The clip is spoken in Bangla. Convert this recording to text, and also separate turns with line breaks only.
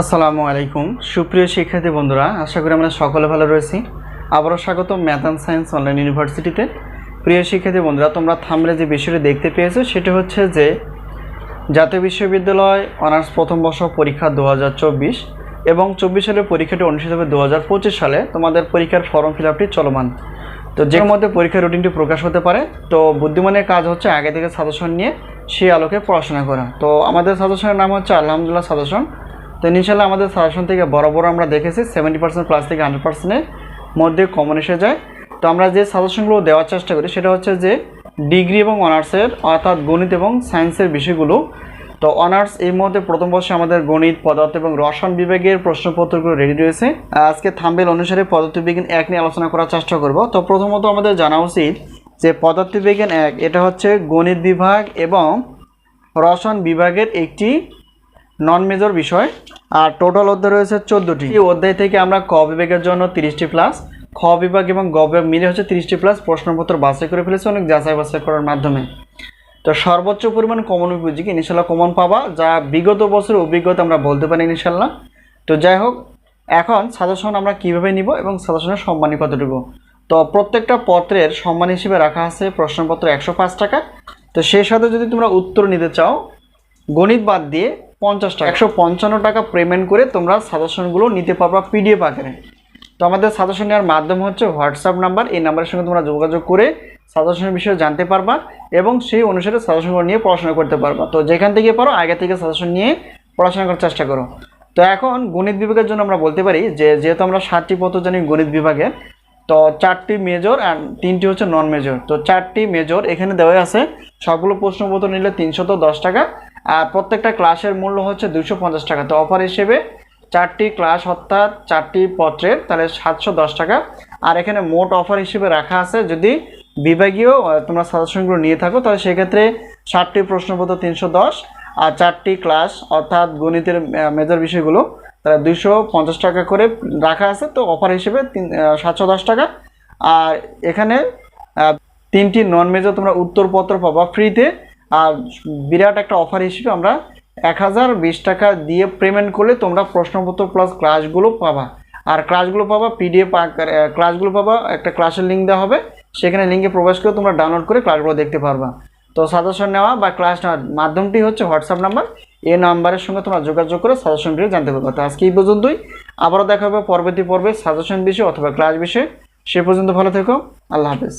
আসসালামু আলাইকুম। সুপ্রিয় শিক্ষার্থী বন্ধুরা, আশা করি আমরা সকলে ভালো রয়েছি। আবারও স্বাগত ম্যাথ অ্যান্ড সায়েন্স অনলাইন ইউনিভার্সিটিতে। প্রিয় শিক্ষার্থী বন্ধুরা, তোমরা থামলে যে বিষয়টি দেখতে পেয়েছ, সেটা হচ্ছে যে জাতীয় বিশ্ববিদ্যালয় অনার্স প্রথম বর্ষ পরীক্ষা দু হাজার চব্বিশ এবং চব্বিশ সালের পরীক্ষাটি অনুষ্ঠিত হবে দু হাজার পঁচিশ সালে। তোমাদের পরীক্ষার ফর্ম ফিল আপটি চলমান। তো যে মধ্যে পরীক্ষার রুটিনটি প্রকাশ হতে পারে। তো বুদ্ধিমানের কাজ হচ্ছে আগে থেকে সাজেশন নিয়ে সেই আলোকে পড়াশোনা করা। তো আমাদের সাজেশনের নাম হচ্ছে আলহামদুলিল্লাহ সাজেশন। তো ইনশাল্লাহ আমাদের সাজেশন থেকে বড় বড় আমরা দেখেছি সেভেন্টি পার্সেন্ট প্লাস থেকে হান্ড্রেড পার্সেন্টের মধ্যে কমন এসে যায়। তো আমরা যে সাজেশনগুলো দেওয়ার চেষ্টা করি, সেটা হচ্ছে যে ডিগ্রি এবং অনার্সের অর্থাৎ গণিত এবং সায়েন্সের বিষয়গুলো। তো অনার্স এই মধ্যে প্রথম বর্ষে আমাদের গণিত, পদার্থ এবং রসায়ন বিভাগের প্রশ্নপত্রগুলো রেডি রয়েছে। আজকে থাম্বেল অনুসারে পদার্থবিজ্ঞান এক নিয়ে আলোচনা করার চেষ্টা করব। তো প্রথমত আমাদের জানা উচিত যে পদার্থবিজ্ঞান এক, এটা হচ্ছে গণিত বিভাগ এবং রসায়ন বিভাগের একটি নন মেজর বিষয়। আর টোটাল অধ্যায় রয়েছে চোদ্দোটি। এই অধ্যায় থেকে আমরা ক বিভাগের জন্য তিরিশটি প্লাস খ বিভাগ এবং গ বিভাগ মিলে হচ্ছে তিরিশটি প্লাস প্রশ্নপত্র বাছাই করে ফেলেছে অনেক যাচাই বাছাই করার মাধ্যমে। তো সর্বোচ্চ পরিমাণ কমন উপযোগী ইনশাল্লাহ কমন পাবা। যা বিগত বছরের অভিজ্ঞতা আমরা বলতে পারি ইনশাল্লাহ তো যাই হোক, এখন সাজেশন আমরা কীভাবে নিব এবং সাজেশনের সম্মানী কতটুকু? তো প্রত্যেকটা পত্রের সম্মান হিসেবে রাখা আছে প্রশ্নপত্র একশো পাঁচ টাকা। তো সেই সাথে যদি তোমরা উত্তর নিতে চাও, গণিত বাদ দিয়ে পঞ্চাশ টাকা। একশো পঞ্চান্ন টাকা পেমেন্ট করে তোমরা সাজেশনগুলো নিতে পারবা পিডিএফ আকারে। তো আমাদের সাজেশন নেওয়ার মাধ্যম হচ্ছে হোয়াটসঅ্যাপ নাম্বার এই নাম্বারের সঙ্গে তোমরা যোগাযোগ করে সাজেশনের বিষয়ে জানতে পারবা এবং সেই অনুসারে সাজেশনগুলো নিয়ে পড়াশোনা করতে পারবা। তো যেখান থেকে পারো, আগে থেকে সাজেশন নিয়ে পড়াশোনা করার চেষ্টা করো। তো এখন গণিত বিভাগের জন্য আমরা বলতে পারি যে, যেহেতু আমরা সাতটি পত্র জানি গণিত বিভাগে, তো চারটি মেজর অ্যান্ড তিনটি হচ্ছে নন মেজর তো চারটি মেজর এখানে দেওয়া আছে। সবগুলো প্রশ্নপত্র নিলে তিনশত দশ টাকা। প্রত্যেকটা ক্লাসের মূল্য হচ্ছে দুশো পঞ্চাশ টাকা। তো অফার হিসেবে চারটি ক্লাস অর্থাৎ চারটি পত্রের, তাহলে সাতশো দশ টাকা। আর এখানে মোট অফার হিসেবে রাখা আছে, যদি বিভাগীয় তোমরা সাজেশনগুলো নিয়ে থাকো, তাহলে সেক্ষেত্রে ষাটটি প্রশ্নপত্র তিনশো দশ, আর চারটি ক্লাস অর্থাৎ গণিতের মেজর বিষয়গুলো, তাহলে দুইশো পঞ্চাশ টাকা করে রাখা আছে। তো অফার হিসেবে তিন সাতশো দশ টাকা। আর এখানে তিনটি নন মেজর তোমরা উত্তরপত্র পাবা ফ্রিতে আর বিরাট একটা অফার হিসেবে আমরা এক হাজার বিশ টাকা দিয়ে পেমেন্ট করলে তোমরা প্রশ্নপত্র প্লাস ক্লাসগুলো পাবা। আর ক্লাসগুলো পাবা পিডিএফ ক্লাসগুলো পাবা, একটা ক্লাসের লিঙ্ক দেওয়া হবে। সেখানে লিঙ্কে প্রবেশ করে তোমরা ডাউনলোড করে ক্লাসগুলো দেখতে পারবা। তো সাজেশন নেওয়া বা ক্লাস নেওয়ার মাধ্যমটি হচ্ছে হোয়াটসঅ্যাপ নাম্বার এই নাম্বারের সঙ্গে তোমরা যোগাযোগ করে সাজেশন বিষয়ে জানতে পারবে। তো আজকে এই পর্যন্তই। আবারও দেখা হবে পরবর্তী পর্বে সাজেশন বিষয় অথবা ক্লাস বিষয়ে। সে পর্যন্ত ভালো থেকো। আল্লাহ হাফেজ।